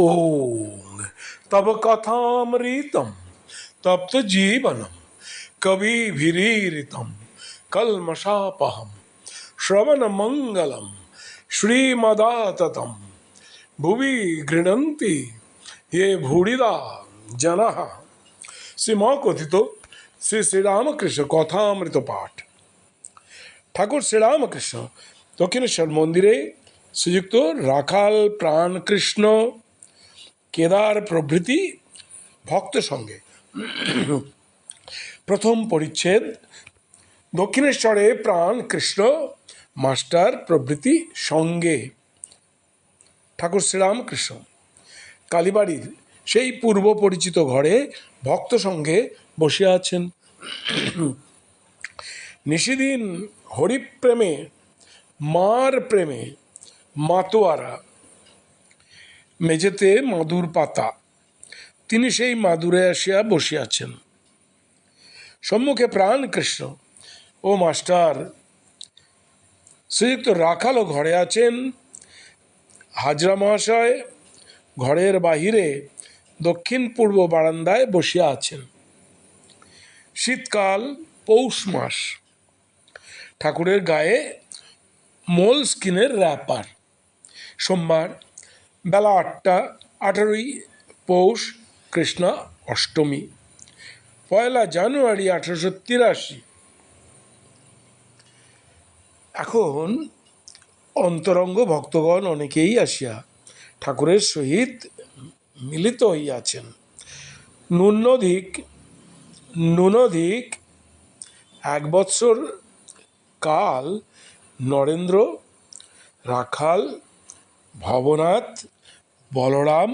ओम तब कथामृतम तप्त जीवनम कविभिरीरितम कल्मषापहम श्रवण मंगलम श्रीमदाततम भुवि गृणन्ति ये भूरिदा जनः শ্রীমা কথিত শ্রী শ্রীরামকৃষ্ণ কথামৃত পাঠ ঠাকুর শ্রীরামকৃষ্ণ দক্ষিণেশ্বর মন্দিরে শ্রীযুক্ত রাখাল প্রাণকৃষ্ণ কেদার প্রভৃতি ভক্ত সঙ্গে। প্রথম পরিচ্ছেদ, দক্ষিণেশ্বরে প্রাণ কৃষ্ণ, মাস্টার প্রভৃতি সঙ্গে। ঠাকুর শ্রীরামকৃষ্ণ। কালীবাড়ির সেই পূর্ব পরিচিত ঘরে ভক্ত সঙ্গে বসে আছেন। নিশিদিন হরিপ্রেমে, মার প্রেমে, মাতোয়ারা মেঝেতে মাদুর পাতা। তিনি সেই মাদুরে আসিয়া বসিয়াছেন। সম্মুখে প্রাণ কৃষ্ণ। ও মাস্টার, শ্রীযুক্ত রাখালও ঘরে আছেন। হাজরা মহাশয় ঘরের বাহিরে দক্ষিণ পূর্ব বারান্দায় বসিয়া আছেন। শীতকাল, পৌষ মাস। ঠাকুরের গায়ে মোল স্কিনের র্যাপার। সোমবার বেলা আটটা, আঠারোই পৌষ, কৃষ্ণা অষ্টমী। পয়লা জানুয়ারি আঠারোশো তিরাশি। এখন অন্তরঙ্গ ভক্তগণ অনেকেই আসিয়া ঠাকুরের সহিত মিলিত হইয়াছেন। ন্যূনধিক ন্যূনধিক এক বৎসর কাল নরেন্দ্র, রাখাল, ভবনাথ বলরাম,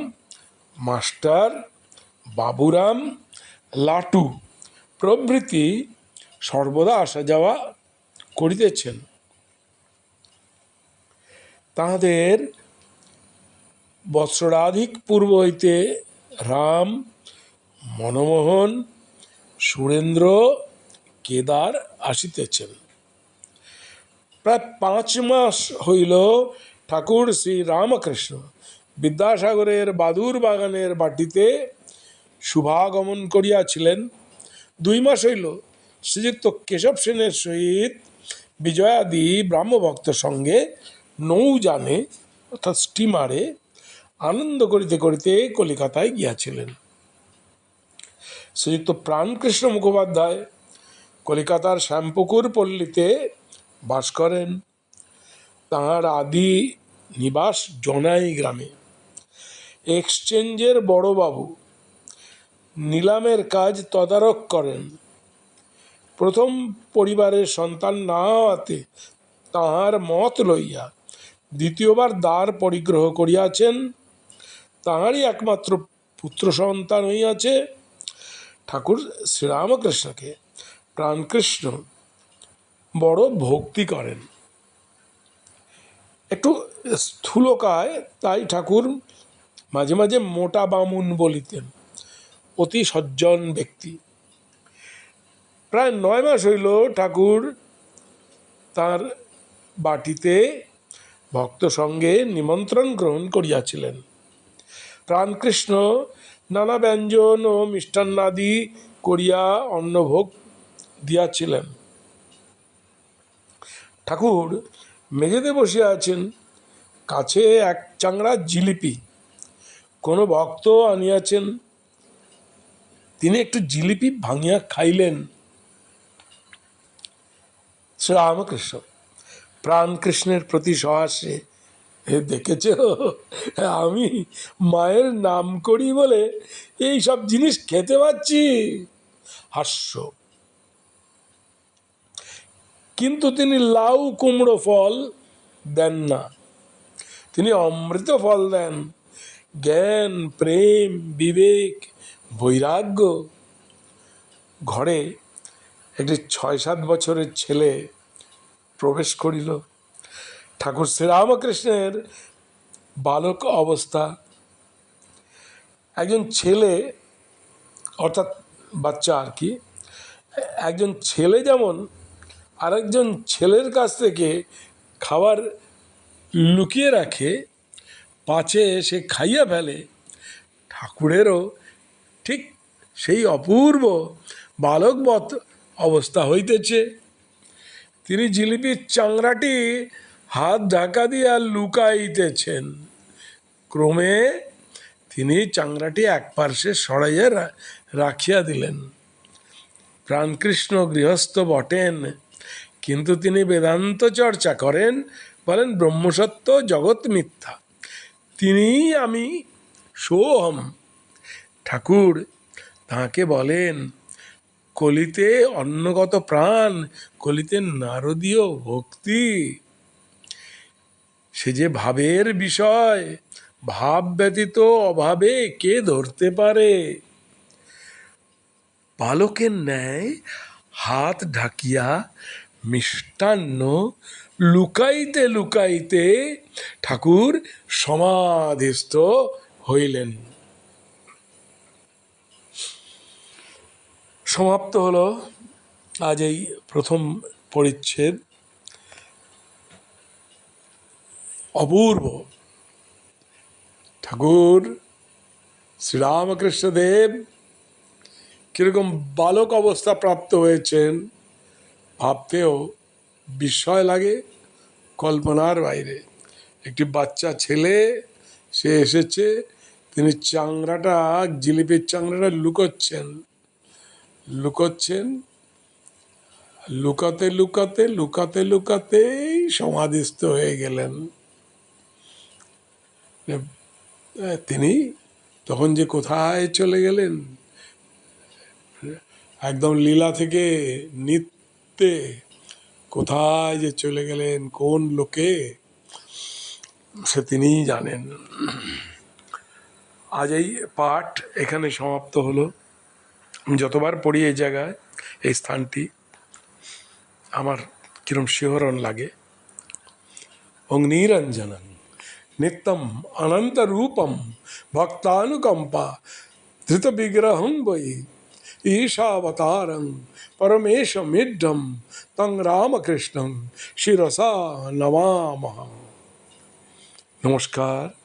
মাস্টার, বাবুরাম, লাটু প্রভৃতি সর্বদা আসা যাওয়া করিতেছেন। তাহাদের বৎসরাধিক পূর্ব হইতে রাম, মনমোহন, সুরেন্দ্র, কেদার আসিতেছেন। প্রায় পাঁচ মাস হইল ঠাকুর শ্রী রামকৃষ্ণ বিদ্যাসাগরের বাদুর বাগানের বাটিতে শুভাগমন করিয়াছিলেন। দুই মাস হইল শ্রীযুক্ত কেশব সেনের সহিত বিজয়াদি ব্রাহ্মভক্ত সঙ্গে নৌযানে অর্থাৎ স্টিমারে আনন্দ করিতে করিতে কলিকাতায় গিয়াছিলেন। শ্রীযুক্ত প্রাণকৃষ্ণ মুখোপাধ্যায় কলিকাতার শ্যামপুকুর পল্লীতে বাস করেন। তাঁর আদি নিবাস জনাই গ্রামে। এক্সচেঞ্জের বড়বাবু নিলামের কাজ তদারক করেন। প্রথম পরিবারের সন্তান না হওয়াতে তাহার মত লইয়া দ্বিতীয়বার দ্বার পরিগ্রহ করিয়াছেন। তাহারই একমাত্র পুত্র সন্তান হইয়াছে ঠাকুর শ্রীরামকৃষ্ণকে। প্রাণকৃষ্ণ বড় ভক্তি করেন। একটু স্থূলকায় তাই ঠাকুর মাঝে মাঝে মোটা বামুন বলিতেন। অতি সজ্জন ব্যক্তি। প্রায় নয় মাস হইল ঠাকুর তার বাটিতে ভক্ত সঙ্গে নিমন্ত্রণ গ্রহণ করিয়াছিলেন। প্রাণকৃষ্ণ নানা ব্যঞ্জন ও মিষ্টান্নাদি করিয়া অন্নভোগ দিয়াছিলেন। ঠাকুর মেঝেতে বসিয়া আছেন, কাছে এক চাংড়া জিলিপি কোনো ভক্ত আনিয়াছেন, তিনি একটু জিলিপি ভাঙিয়া খাইলেন। শ্রীরামকৃষ্ণ, প্রাণকৃষ্ণের প্রতি সহাসে, এ দেখেছ? আমি মায়ের নাম করি বলে এই সব জিনিস খেতে পাচ্ছি। হাস্য। কিন্তু তিনি লাউ কুমড়ো ফল দেন না। তিনি অমৃত ফল দেন। জ্ঞান, প্রেম, বিবেক, বৈরাগ্য। ঘরে একটি ছয় সাত বছরের ছেলে প্রবেশ করিল। ঠাকুর শ্রীরামকৃষ্ণের বালক অবস্থা। একজন ছেলে, অর্থাৎ বাচ্চা আর কি, একজন ছেলে যেমন, আরেকজন ছেলের কাছ থেকে খাবার লুকিয়ে রাখে পাচে সে খাইয়া ফেলে। ঠাকুরেরও ঠিক সেই অপূর্ব বালকবৎ অবস্থা হইতেছে। তিনি জিলিপির চাংড়াটি হাত ঢাকা দিয়া লুকাইতেছেন। ক্রমে তিনি চাংড়াটি এক পার্শ্বে সরাইয়া রাখিয়া দিলেন। প্রাণকৃষ্ণ গৃহস্থ বটেন, কিন্তু তিনি বেদান্ত চর্চা করেন, বলেন ব্রহ্মসত্য জগৎ মিথ্যা। তিনিই আমি, সোহম। ঠাকুর তাকে বলেন, কলিতে অন্নগত প্রাণ, কলিতে নারদীয় ভক্তি। সে যে ভাবের বিষয়, ভাব ব্যতীত অভাবে কে ধরতে পারে? বালকের ন্যায় হাত ঢাকিয়া মিষ্টান্ন লুকাইতে লুকাইতে ঠাকুর সমাধিস্থ হইলেন। সমাপ্ত হলো আজ এই প্রথম পরিচ্ছেদ। অপূর্ব। ঠাকুর শ্রীরামকৃষ্ণদেব কীরকম বালক অবস্থা প্রাপ্ত হয়েছেন। ভাবতেও বিস্ময় লাগে কল্পনার বাইরে। একটি বাচ্চা ছেলে, সে এসেছে, তিনি চাংড়াটা, জিলিপির চাংড়াটা লুকোচ্ছেন। লুকোচ্ছেন, লুকাতে লুকাতে লুকাতে লুকাতেই সমাধিস্থ হয়ে গেলেন। তিনি তখন যে কোথায় চলে গেলেন? একদম লীলা থেকে নিত্যে কোথায় যে চলে গেলেন? কোন লোকে? সে তিনিই জানেন। আজ এই পাঠ এখানে সমাপ্ত হলো। যতবার পড়ি এই জায়গায়, এই স্থানটি, আমার কিরম শিহরণ লাগে। অগ্নিরঞ্জনম নিত্যম অনন্ত রূপম ভক্তানুকম্পা ধৃত বিগ্রহম ईशावतारं परमेशमिड्ढं तं रामकृष्णं शिरसा नमामः। नमस्कार।